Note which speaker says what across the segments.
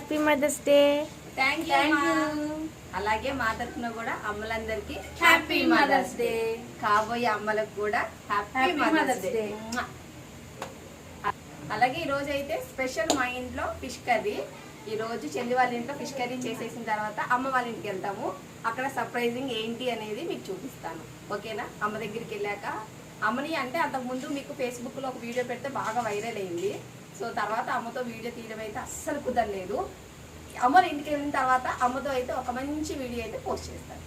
Speaker 1: Happy mother's day.
Speaker 2: Thank you అలాగే మా తరఫున కూడా అమ్మలందరికీ హ్యాపీ మదర్స్ డే కాబోయే అమ్మలకు కూడా హ్యాపీ మదర్స్ డే అలాగే ఈ రోజు అయితే స్పెషల్ మా ఇంట్లో ఫిష్ కర్రీ. ఈ రోజు చెల్లి వాళ్ళ ఇంట్లో ఫిష్ కర్రీ చేసేసిన తర్వాత అమ్మ వాళ్ళ ఇంటికి వెళ్తాము. అక్కడ సర్ప్రైజింగ్ ఏంటి అనేది మీకు చూపిస్తాను. ఓకేనా? అమ్మ దగ్గరికి వెళ్ళాక అమ్మని అంటే అంతకుముందు మీకు ఫేస్బుక్లో ఒక వీడియో పెడితే బాగా వైరల్ అయింది. సో తర్వాత అమ్మతో వీడియో తీయడం అయితే అస్సలు కుదరలేదు. అమ్మ ఇంటికి వెళ్ళిన తర్వాత అమ్మతో అయితే ఒక మంచి వీడియో అయితే పోస్ట్ చేస్తాను.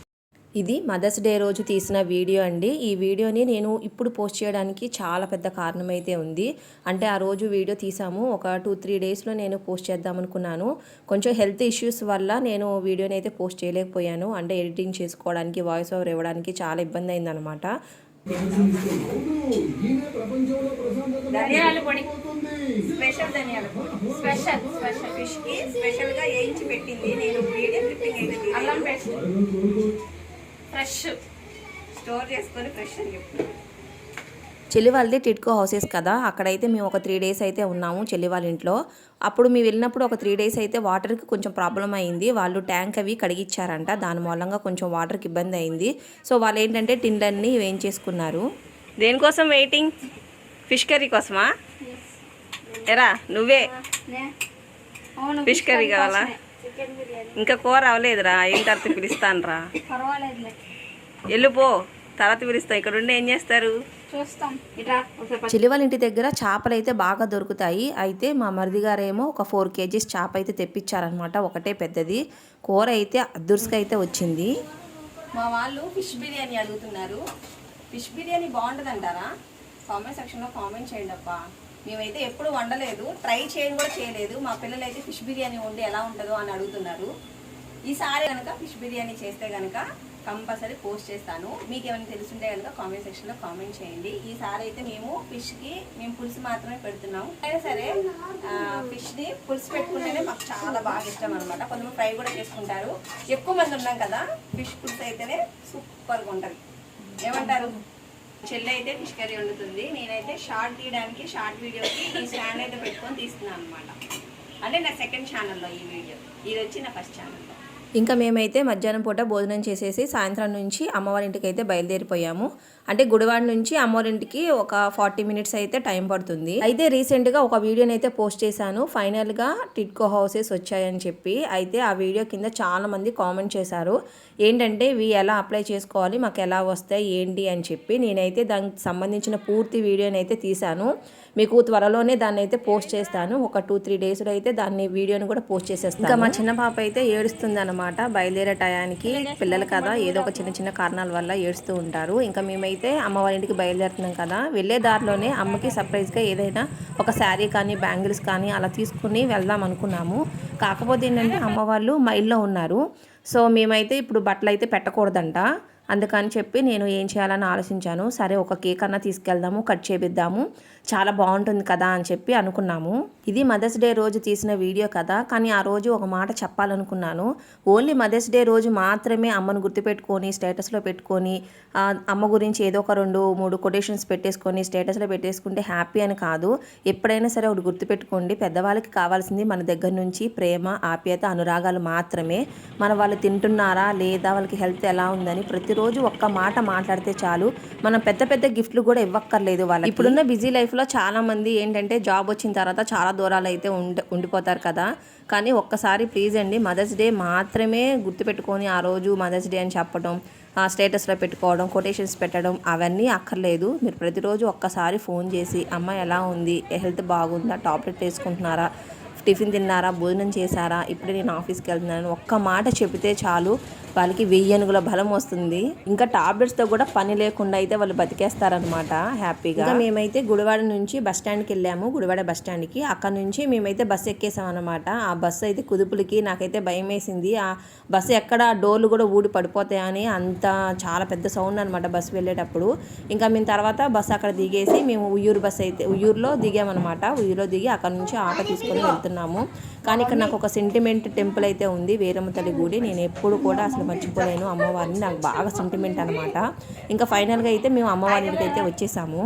Speaker 3: ఇది మదర్స్ డే రోజు తీసిన వీడియో అండి. ఈ వీడియోని నేను ఇప్పుడు పోస్ట్ చేయడానికి చాలా పెద్ద కారణం అయితే ఉంది. అంటే ఆ రోజు వీడియో తీసాము. ఒక టూ త్రీ డేస్లో నేను పోస్ట్ చేద్దాం అనుకున్నాను. కొంచెం హెల్త్ ఇష్యూస్ వల్ల నేను వీడియోని అయితే పోస్ట్ చేయలేకపోయాను. అంటే ఎడిటింగ్ చేసుకోవడానికి వాయిస్ ఓవర్ ఇవ్వడానికి చాలా ఇబ్బంది అయిందనమాట
Speaker 2: ధనియాల పొడి. స్పెషల్ ధనియాల పొడి. స్పెషల్ స్పెషల్ ఫిష్కి స్పెషల్గా వేయించి పెట్టింది. నేను వీడియో క్లిప్పింగ్ అయితే అల్లం పేస్ట్. ఫ్రెష్. స్టోర్ చేసుకొని ఫ్రెష్ అని చెప్పి
Speaker 3: చెల్లి వాళ్ళది టిట్కో హౌసెస్ కదా అక్కడైతే మేము ఒక త్రీ డేస్ అయితే ఉన్నాము చెల్లి వాళ్ళ ఇంట్లో. అప్పుడు మేము వెళ్ళినప్పుడు ఒక త్రీ డేస్ అయితే వాటర్కి కొంచెం ప్రాబ్లం అయింది. వాళ్ళు ట్యాంక్ అవి కడిగిచ్చారంట దాని మూలంగా కొంచెం వాటర్కి ఇబ్బంది అయింది. సో వాళ్ళు ఏంటంటే టిండ్లన్నీ వేయించేసుకున్నారు.
Speaker 2: దేనికోసం వెయిటింగ్ ఫిష్ కర్రీ కోసమా? ఎరా నువ్వే. ఫిష్ కర్రీ కావాలా? ఇంకా కూర అవ్వలేదురా ఏం తర్వాత పిలుస్తాను రా వెళ్ళిపో తర్వాత పిలుస్తా. ఇక్కడ ఉండి ఏం చేస్తారు?
Speaker 1: చూస్తాం. ఇట్లా
Speaker 3: చెల్లి వాళ్ళ ఇంటి దగ్గర చేపలు అయితే బాగా దొరుకుతాయి. అయితే మా మరిది గారేమో ఒక ఫోర్ కేజీస్ చేప అయితే తెప్పించారనమాట ఒకటే పెద్దది. కూర అయితే అదుర్స్గా అయితే వచ్చింది.
Speaker 2: మా వాళ్ళు ఫిష్ బిర్యానీ అడుగుతున్నారు. ఫిష్ బిర్యానీ బాగుంటుంది అంటారా కామెంట్ సెక్షన్లో కామెంట్ చేయండి అప్ప మేమైతే ఎప్పుడు వండలేదు. ట్రై చేయడం కూడా చేయలేదు. మా పిల్లలు అయితే ఫిష్ బిర్యానీ వండి ఎలా ఉంటుందో అని అడుగుతున్నారు. ఈసారి కనుక ఫిష్ బిర్యానీ చేస్తే కనుక కంపల్సరీ పోస్ట్ చేస్తాను. మీకు ఏమైనా తెలుసుంటే కనుక కామెంట్ సెక్షన్లో కామెంట్ చేయండి. ఈసారి అయితే మేము ఫిష్కి మేము పులుసు మాత్రమే పెడుతున్నాము. అయినా సరే ఫిష్ని పులుసు పెట్టుకుంటేనే మాకు చాలా బాగా ఇష్టం అనమాట కొంతమంది ఫ్రై కూడా చేసుకుంటారు. ఎక్కువ మంది ఉన్నాం కదా ఫిష్ పులుసు అయితేనే సూపర్గా ఉంటుంది. ఏమంటారు? చెల్లి అయితే ఫిష్ కర్రీ వండుతుంది. నేనైతే షార్ట్ తీయడానికి షార్ట్ వీడియోకి ఈ స్టాండ్ అయితే పెట్టుకొని తీస్తున్నాను అనమాట అంటే నా సెకండ్ ఛానల్లో ఈ వీడియో. ఇది వచ్చి నా ఫస్ట్ ఛానల్లో.
Speaker 3: ఇంకా మేమైతే మధ్యాహ్నం పూట భోజనం చేసేసి సాయంత్రం నుంచి అమ్మవారి ఇంటికి అయితే బయలుదేరిపోయాము. అంటే గుడివాడ నుంచి అమ్మవారి ఇంటికి ఒక ఫార్టీ మినిట్స్ అయితే టైం పడుతుంది. అయితే రీసెంట్గా ఒక వీడియోని అయితే పోస్ట్ చేశాను. ఫైనల్గా టిట్కో హౌసెస్ వచ్చాయని చెప్పి అయితే ఆ వీడియో కింద చాలామంది కామెంట్ చేశారు. ఏంటంటే ఇవి ఎలా అప్లై చేసుకోవాలి? మాకు ఎలా వస్తాయి? ఏంటి? అని చెప్పి నేనైతే దానికి సంబంధించిన పూర్తి వీడియోని అయితే తీశాను. మీకు త్వరలోనే దాన్ని అయితే పోస్ట్ చేస్తాను. ఒక టూ త్రీ డేస్లో అయితే దాన్ని వీడియోని కూడా పోస్ట్ చేసేస్తాను. ఇంకా మా చిన్న పాప అయితే ఏడుస్తుంది అనమాట బయలుదేరే టయానికి పిల్లలు కదా ఏదో ఒక చిన్న చిన్న కారణాల వల్ల ఏడుస్తూ ఉంటారు. ఇంకా మేమైతే అమ్మవారి ఇంటికి బయలుదేరుతున్నాం కదా వెళ్ళే దారిలోనే అమ్మకి సర్ప్రైజ్గా ఏదైనా ఒక శారీ కానీ బ్యాంగిల్స్ కానీ అలా తీసుకుని వెళ్దాం అనుకున్నాము. కాకపోతే ఏంటంటే అమ్మ వాళ్ళు మైల్లో ఉన్నారు. సో మేమైతే ఇప్పుడు బట్టలు అయితే పెట్టకూడదంట. అందుకని చెప్పి నేను ఏం చేయాలని ఆలోచించాను. సరే ఒక కేక్ అన్న తీసుకెళ్దాము కట్ చేపిద్దాము. చాలా బాగుంటుంది కదా అని చెప్పి అనుకున్నాము. ఇది మదర్స్ డే రోజు తీసిన వీడియో కదా కానీ ఆ రోజు ఒక మాట చెప్పాలనుకున్నాను. ఓన్లీ మదర్స్ డే రోజు మాత్రమే అమ్మను గుర్తుపెట్టుకొని స్టేటస్లో పెట్టుకొని అమ్మ గురించి ఏదో ఒక రెండు మూడు కొటేషన్స్ పెట్టేసుకొని స్టేటస్లో పెట్టేసుకుంటే హ్యాపీ అని కాదు. ఎప్పుడైనా సరే ఒకటి గుర్తుపెట్టుకోండి. పెద్దవాళ్ళకి కావాల్సింది మన దగ్గర నుంచి ప్రేమ ఆప్యాయత అనురాగాలు మాత్రమే. మన వాళ్ళు తింటున్నారా లేదా వాళ్ళకి హెల్త్ ఎలా ఉందని ప్రతిరోజు ఒక్క మాట మాట్లాడితే చాలు. మనం పెద్ద పెద్ద గిఫ్ట్లు కూడా ఇవ్వక్కర్లేదు వాళ్ళకి. ఇప్పుడున్న బిజీ లైఫ్ లైఫ్లో చాలా మంది ఏంటంటే జాబ్ వచ్చిన తర్వాత చాలా దూరాలు అయితే ఉండి ఉండిపోతారు కదా. కానీ ఒక్కసారి ప్లీజ్ అండి మదర్స్ డే మాత్రమే గుర్తుపెట్టుకొని ఆ రోజు మదర్స్ డే అని చెప్పడం ఆ స్టేటస్లో పెట్టుకోవడం కొటేషన్స్ పెట్టడం అవన్నీ అక్కర్లేదు. మీరు ప్రతిరోజు ఒక్కసారి ఫోన్ చేసి అమ్మ ఎలా ఉంది? హెల్త్ బాగుందా? టాబ్లెట్ వేసుకుంటున్నారా? టిఫిన్ తిన్నారా? భోజనం చేశారా? ఇప్పుడే నేను ఆఫీస్కి వెళ్తున్నాను ఒక్క మాట చెబితే చాలు. వాళ్ళకి వెయ్యి అనుగుల బలం వస్తుంది. ఇంకా టాబ్లెట్స్తో కూడా పని లేకుండా అయితే వాళ్ళు బతికేస్తారనమాట హ్యాపీగా. మేమైతే గుడివాడ నుంచి బస్ స్టాండ్కి వెళ్ళాము. గుడివాడ బస్ స్టాండ్కి. అక్కడ నుంచి మేమైతే బస్సు ఎక్కేసాం అనమాట ఆ బస్సు అయితే కుదుపులకి నాకైతే భయం వేసింది ఆ బస్సు ఎక్కడ డోర్లు కూడా ఊడి పడిపోతాయని అంత చాలా పెద్ద సౌండ్ అనమాట బస్సు వెళ్ళేటప్పుడు. ఇంకా మేము తర్వాత బస్సు అక్కడ దిగేసి మేము ఉయ్యూరు బస్సు అయితే ఉయ్యూరులో దిగామన్నమాట. ఉయ్యూరులో దిగి అక్కడ నుంచి ఆటో తీసుకొని వెళ్తున్నాము. కానీ ఇక్కడ నాకు ఒక సెంటిమెంట్ టెంపుల్ అయితే ఉంది వీరమ్మ తల్లి గుడి. నేను ఎప్పుడు కూడా అసలు మర్చిపోలేను. అమ్మవారిని నాకు బాగా సెంటిమెంట్ అనమాట ఇంకా ఫైనల్గా అయితే మేము అమ్మవారి ఇంటికి అయితే వచ్చేసాము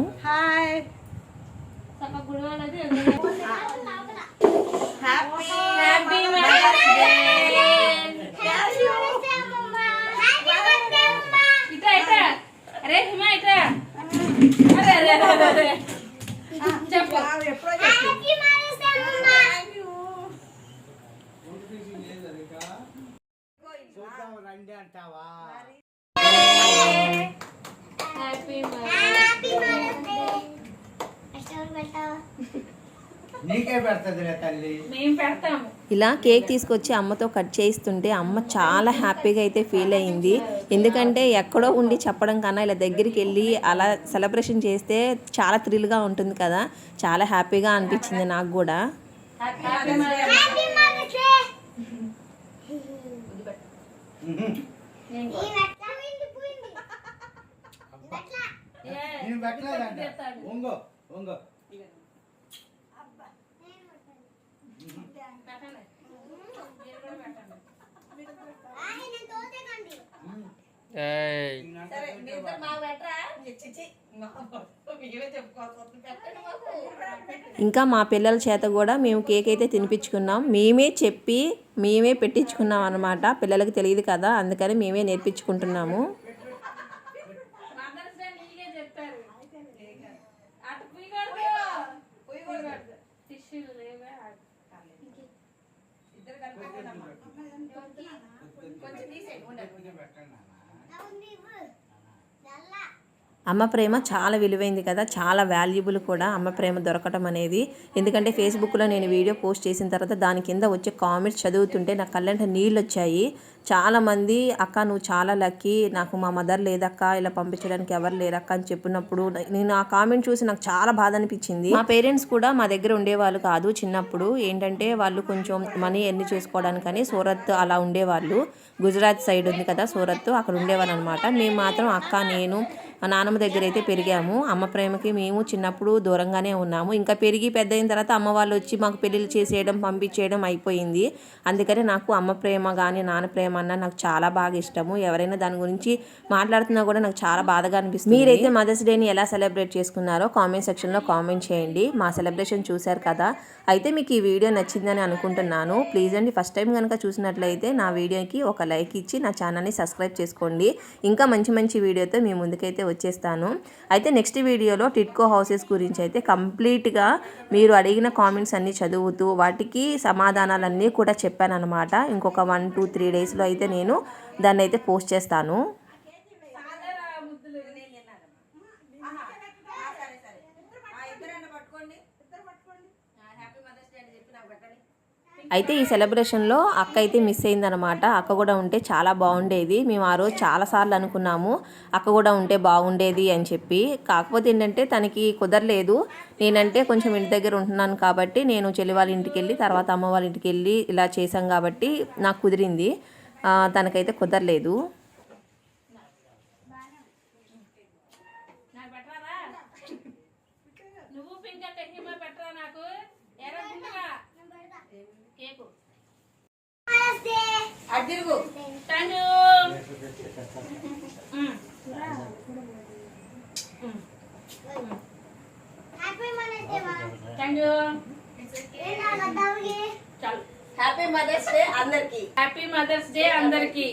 Speaker 2: హ్యాపీ
Speaker 1: చెప్పు
Speaker 2: ఎప్పుడో చెప్పి
Speaker 4: చూద్దాం రండి అంటావా?
Speaker 1: హ్యాపీ
Speaker 4: నీకే పెడుతుందిలే తల్లి.
Speaker 1: మేము పెడతాము.
Speaker 3: ఇలా కేక్ తీసుకొచ్చి అమ్మతో కట్ చేయిస్తుంటే అమ్మ చాలా హ్యాపీగా అయితే ఫీల్ అయింది. ఎందుకంటే ఎక్కడో ఉండి చెప్పడం కన్నా ఇలా దగ్గరికి వెళ్ళి అలా సెలబ్రేషన్ చేస్తే చాలా థ్రిల్గా ఉంటుంది కదా. చాలా హ్యాపీగా అనిపించింది నాకు కూడా.
Speaker 4: నేను పెట్టలేదంట ఒంగో ఒంగో
Speaker 3: ఇంకా మా పిల్లల చేత కూడా మేము కేక్ అయితే తినిపించుకున్నాం. మేమే చెప్పి మేమే పెట్టించుకున్నాం అనమాట పిల్లలకి తెలియదు కదా అందుకని మేమే నేర్పించుకుంటున్నాము.
Speaker 1: మదర్స్
Speaker 3: అమ్మ ప్రేమ చాలా విలువైంది కదా చాలా వాల్యుబుల్ కూడా అమ్మ ప్రేమ దొరకటం అనేది. ఎందుకంటే ఫేస్బుక్లో నేను వీడియో పోస్ట్ చేసిన తర్వాత దాని కింద వచ్చే కామెంట్స్ చదువుతుంటే నా కళ్ళంట నీళ్ళు వచ్చాయి చాలామంది అక్క నువ్వు చాలా లక్కీ నాకు మా మదర్ లేదక్క ఇలా పంపించడానికి ఎవరు లేరక్క అని చెప్పినప్పుడు నేను ఆ కామెంట్ చూసి నాకు చాలా బాధ అనిపించింది. మా పేరెంట్స్ కూడా మా దగ్గర ఉండేవాళ్ళు కాదు చిన్నప్పుడు. ఏంటంటే వాళ్ళు కొంచెం మనీ ఎన్ని చేసుకోవడానికని సూరత్ అలా ఉండేవాళ్ళు. గుజరాత్ సైడ్ ఉంది కదా సూరత్ అక్కడ ఉండేవాళ్ళు అనమాట మేము మాత్రం అక్క నేను మా నాన్నమ్మ దగ్గర అయితే పెరిగాము. అమ్మ ప్రేమకి మేము చిన్నప్పుడు దూరంగానే ఉన్నాము. ఇంకా పెరిగి పెద్ద అయిన తర్వాత అమ్మ వాళ్ళు వచ్చి మాకు పెళ్ళిళ్ళు చేసేయడం పంపించేయడం అయిపోయింది. అందుకని నాకు అమ్మ ప్రేమ కానీ నాన్న ప్రేమ అన్న నాకు చాలా బాగా ఇష్టము. ఎవరైనా దాని గురించి మాట్లాడుతున్నా కూడా నాకు చాలా బాధగా అనిపిస్తుంది. మీరైతే మదర్స్ డేని ఎలా సెలబ్రేట్ చేసుకున్నారో కామెంట్ సెక్షన్లో కామెంట్ చేయండి. మా సెలబ్రేషన్ చూశారు కదా. అయితే మీకు ఈ వీడియో నచ్చిందని అనుకుంటున్నాను. ప్లీజ్ అండి ఫస్ట్ టైం కనుక చూసినట్లయితే నా వీడియోకి ఒక లైక్ ఇచ్చి నా ఛానల్ని సబ్స్క్రైబ్ చేసుకోండి. ఇంకా మంచి మంచి వీడియోతో మీ ముందుకైతే వచ్చేస్తాను. అయితే నెక్స్ట్ వీడియోలో టిట్కో హౌసెస్ గురించి అయితే కంప్లీట్గా మీరు అడిగిన కామెంట్స్ అన్నీ చదువుతూ వాటికి సమాధానాలన్నీ కూడా చెప్పాను అనమాట ఇంకొక వన్ టూ త్రీ డేస్లో అయితే నేను దాన్ని అయితే పోస్ట్ చేస్తాను
Speaker 2: ఆహా. ఆ, సరే సరే ఆ, ఇద్దరైనా పట్టుకోండి ఇద్దరు పట్టుకోండి హ్యాపీ మదర్స్ డే అని చెప్పి నాకు పెట్టండి
Speaker 3: అయితే ఈ సెలబ్రేషన్లో అక్క అయితే మిస్ అయిందనమాట అక్క కూడా ఉంటే చాలా బాగుండేది. మేము ఆ రోజు చాలాసార్లు అనుకున్నాము అక్క కూడా ఉంటే బాగుండేది అని చెప్పి. కాకపోతే ఏంటంటే తనకి కుదరలేదు. నేనంటే కొంచెం ఇంటి దగ్గర ఉంటున్నాను కాబట్టి నేను చెల్లి వాళ్ళ ఇంటికి వెళ్ళి తర్వాత అమ్మ వాళ్ళ ఇంటికి వెళ్ళి ఇలా చేశాం కాబట్టి నాకు కుదిరింది. తనకైతే కుదరలేదు.
Speaker 1: నువ్వు పింక్ అంటే పెట్టరా నాకు? ఎర్ర గుంటుగా కేకు
Speaker 2: అటు తిరుగు
Speaker 1: థ్యాంక్ యూ థ్యాంక్ యూ చాలు
Speaker 2: హ్యాపీ మదర్స్ డే అందరికి
Speaker 1: హ్యాపీ మదర్స్ డే అందరికి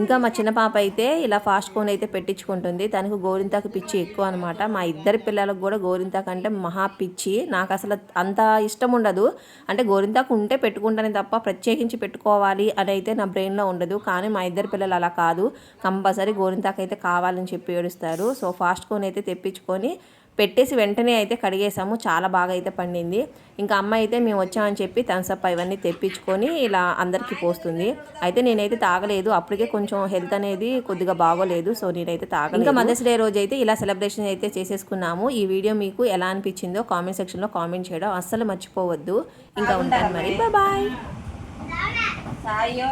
Speaker 3: ఇంకా మా చిన్న పాప అయితే ఇలా ఫాస్ట్ కోన్ అయితే పెట్టించుకుంటుంది. తనకు గోరింతాకు పిచ్చి ఎక్కువ అనమాట మా ఇద్దరి పిల్లలకు కూడా గోరింతాకు అంటే మహా పిచ్చి. నాకు అసలు అంత ఇష్టం ఉండదు. అంటే గోరింతాకు ఉంటే పెట్టుకుంటానే తప్ప ప్రత్యేకించి పెట్టుకోవాలి అని అయితే నా బ్రెయిన్లో ఉండదు. కానీ మా ఇద్దరు పిల్లలు అలా కాదు. కంపల్సరీ గోరింతాకు అయితే కావాలని చెప్పి ఏడుస్తారు. సో ఫాస్ట్ కోన్ అయితే తెప్పించుకొని పెట్టేసి వెంటనే అయితే కడిగేసాము. చాలా బాగా అయితే పండింది. ఇంకా అమ్మ అయితే మేము వచ్చామని చెప్పి థమ్స్అప్ ఇవన్నీ తెప్పించుకొని ఇలా అందరికీ పోస్తుంది. అయితే నేనైతే తాగలేదు. అప్పటికే కొంచెం హెల్త్ అనేది కొద్దిగా బాగోలేదు. సో నేనైతే తాగలేదు. ఇంకా మదర్స్ డే రోజు అయితే ఇలా సెలబ్రేషన్ అయితే చేసేసుకున్నాము. ఈ వీడియో మీకు ఎలా అనిపించిందో కామెంట్ సెక్షన్లో కామెంట్ చేయడం అస్సలు మర్చిపోవద్దు. ఇంకా ఉంటాను మరి. బాయ్
Speaker 2: సాయో